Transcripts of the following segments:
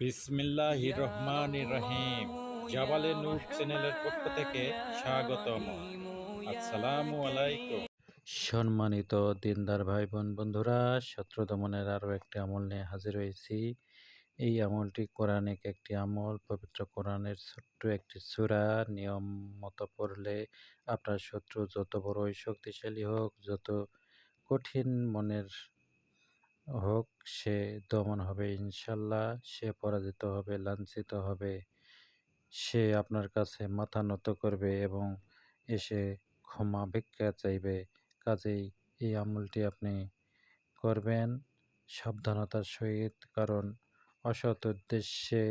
বিসমিল্লাহ রহমান রহিম। জাবালে নূর চ্যানেলের পক্ষ থেকে স্বাগতম। আসসালামু আলাইকুম। সম্মানিত দিনদার ভাই বোন বন্ধুরা শত্রু দমনের আরও একটি আমল নিয়ে হাজির হয়েছি। এই আমলটি কোরআনিক একটি আমল পবিত্র কোরআনের ছোট্ট একটি সূরা। নিয়ম মতো পড়লে আপনার শত্রু যত বড়ই শক্তিশালী হোক যত কঠিন মনের হোক, সে দমন হবে, ইনশাল্লাহ সে পরাজিত হবে, লাঞ্ছিত হবে। সে আপনার কাছে মাথা নত করবে এবং এসে ক্ষমা ভিক্ষা চাইবে। কাজেই এই আমলটি আপনি করবেন সাবধানতার সহিত, কারণ অসৎ উদ্দেশ্যে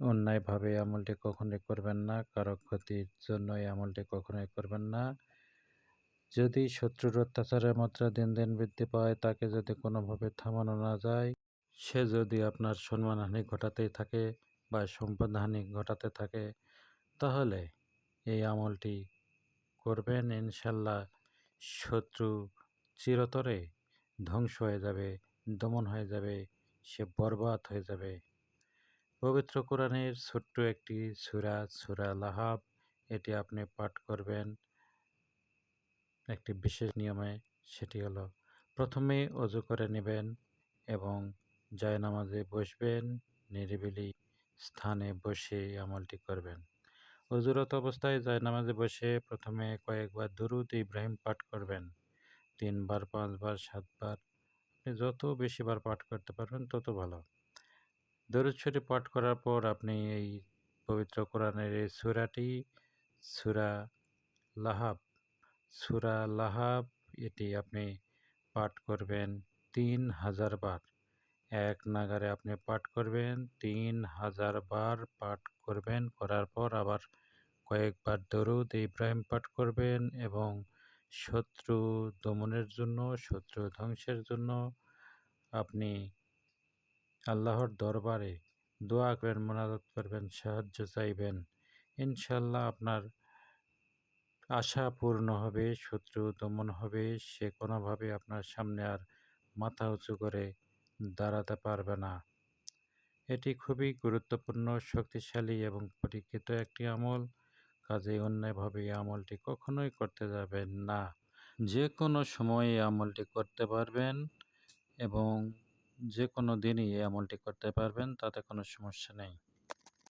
অন্যায়ভাবে আমলটি কখনোই করবেন না, কারও ক্ষতির জন্য এই আমলটি কখনোই করবেন না। যদি শত্রুর অত্যাচারের মাত্রা দিন দিন বৃদ্ধি পায়, তাকে যদি কোনোভাবে থামানো না যায়, সে যদি আপনার সম্মানহানি ঘটাতেই থাকে বা সম্পদহানি ঘটাতে থাকে, তাহলে এই আমলটি করবেন। ইনশাল্লাহ শত্রু চিরতরে ধ্বংস হয়ে যাবে, দমন হয়ে যাবে, সে বরবাদ হয়ে যাবে। পবিত্র কোরআনের ছোট্ট একটি সুরা সুরা লাহাব, এটি আপনি পাঠ করবেন। একটি বিশেষ নিয়মে সেটি হলো, প্রথমে অজু করে নেবেন এবং জায়নামাজে বসবেন, নিরিবিলি স্থানে বসে আমলটি করবেন। অজুরত অবস্থায় জায়নামাজে বসে প্রথমে কয়েকবার দুরুদ ইব্রাহিম পাঠ করবেন, তিনবার, পাঁচবার, সাতবার। আপনি যত বেশিবার পাঠ করতে পারবেন তত ভালো। দরুদ শরীফ পাঠ করার পর আপনি এই পবিত্র কোরআনের এই সুরাটি, সুরা লাহাব সুরা লাহাব, এটি আপনি পাঠ করবেন তিন হাজার বার। এক নাগারে আপনি পাঠ করবেন, তিন হাজার বার পাঠ করবেন, করার পর আবার কয়েকবার দরুদ ইব্রাহিম পাঠ করবেন এবং শত্রু দমনের জন্য, শত্রু ধ্বংসের জন্য আপনি আল্লাহর দরবারে দোয়া করবেন, মোনাজাত করবেন, সাহায্য চাইবেন। ইনশাল্লাহ আপনার আশা পূর্ণ হবে, শত্রু দমন হবে, সে কোনোভাবে আপনার সামনে আর মাথা উঁচু করে দাঁড়াতে পারবে না। এটি খুবই গুরুত্বপূর্ণ, শক্তিশালী এবং পরীক্ষিত একটি আমল। কাজে অন্যায়ভাবে এই আমলটি কখনোই করতে যাবেন না। যে কোনো সময়ে এই আমলটি করতে পারবেন এবং যে কোনো দিনই এই আমলটি করতে পারবেন, তাতে কোনো সমস্যা নেই।